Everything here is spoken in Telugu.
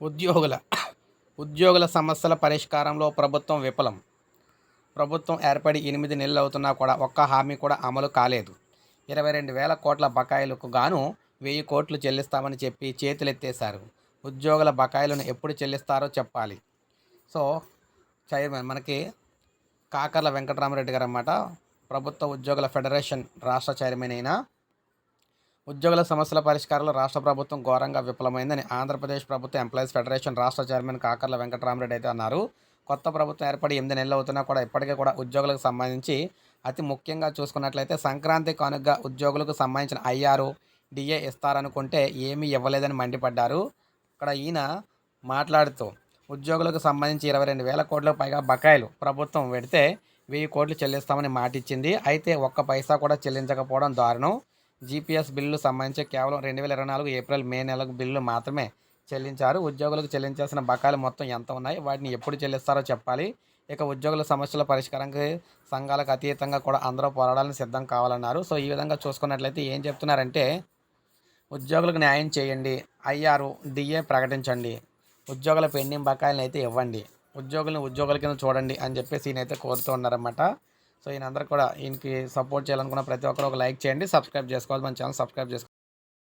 ఉద్యోగుల ఉద్యోగుల సమస్యల పరిష్కారంలో ప్రభుత్వం విఫలం. ప్రభుత్వం ఏర్పడి ఎనిమిది నెలలు అవుతున్నా కూడా ఒక్క హామీ కూడా అమలు కాలేదు. ఇరవై రెండు వేల కోట్ల బకాయిలకు గాను వెయ్యి కోట్లు చెల్లిస్తామని చెప్పి చేతులెత్తేశారు. ఉద్యోగుల బకాయిలను ఎప్పుడు చెల్లిస్తారో చెప్పాలి. సో చైర్మన్ మనకి కాకర్ల వెంకటరామరెడ్డి గారు అన్నమాట ప్రభుత్వ ఉద్యోగుల ఫెడరేషన్ రాష్ట్ర చైర్మన్ అయిన ఉద్యోగుల సమస్యల పరిష్కారంలో రాష్ట్ర ప్రభుత్వం ఘోరంగా విఫలమైందని ఆంధ్రప్రదేశ్ ప్రభుత్వ ఎంప్లాయీస్ ఫెడరేషన్ రాష్ట్ర చైర్మన్ కాకర్ల వెంకటరామరెడ్డి అయితే అన్నారు. కొత్త ప్రభుత్వం ఏర్పడి ఎనిమిది నెలలు అవుతున్నా కూడా ఇప్పటికీ కూడా ఉద్యోగులకు సంబంధించి అతి ముఖ్యంగా చూసుకున్నట్లయితే సంక్రాంతి కానుకగా ఉద్యోగులకు సంబంధించిన ఐఆర్ డిఏ ఇస్తారనుకుంటే ఏమీ ఇవ్వలేదని మండిపడ్డారు. ఇక్కడ ఈయన మాట్లాడుతూ ఉద్యోగులకు సంబంధించి ఇరవై రెండు వేల కోట్లకు పైగా బకాయిలు ప్రభుత్వం పెడితే వెయ్యి కోట్లు చెల్లిస్తామని మాటిచ్చింది. అయితే ఒక్క పైసా కూడా చెల్లించకపోవడం దారుణం. జీపీఎస్ బిల్లు సంబంధించి కేవలం రెండు వేల ఇరవై నాలుగు ఏప్రిల్ మే నెలకు బిల్లు మాత్రమే చెల్లించారు. ఉద్యోగులకు చెల్లించాల్సిన బకాయిలు మొత్తం ఎంత ఉన్నాయి? వాటిని ఎప్పుడు చెల్లిస్తారో చెప్పాలి. ఇక ఉద్యోగుల సమస్యల పరిష్కారానికి సంఘాలకు అతీతంగా కూడా అందరూ పోరాడాలని సిద్ధం కావాలన్నారు. సో ఈ విధంగా చూసుకున్నట్లయితే ఏం చెప్తున్నారంటే ఉద్యోగులకు న్యాయం చేయండి. ఐఆర్ డిఏ ప్రకటించండి. ఉద్యోగుల పెండింగ్ బకాయిలను అయితే ఇవ్వండి. ఉద్యోగులను ఉద్యోగుల కింద చూడండి అని చెప్పేసి ఈయన అయితే కోరుతూ ఉన్నారన్నమాట. సో ఈయన అందరూ కూడా ఈయనకి సపోర్ట్ చేయాలనుకున్న ప్రతి ఒక్కరు ఒక లైక్ చేయండి. సబ్స్క్రైబ్ చేసుకోవాలి. మన ఛానల్ సబ్స్క్రైబ్ చేసుకోవాలి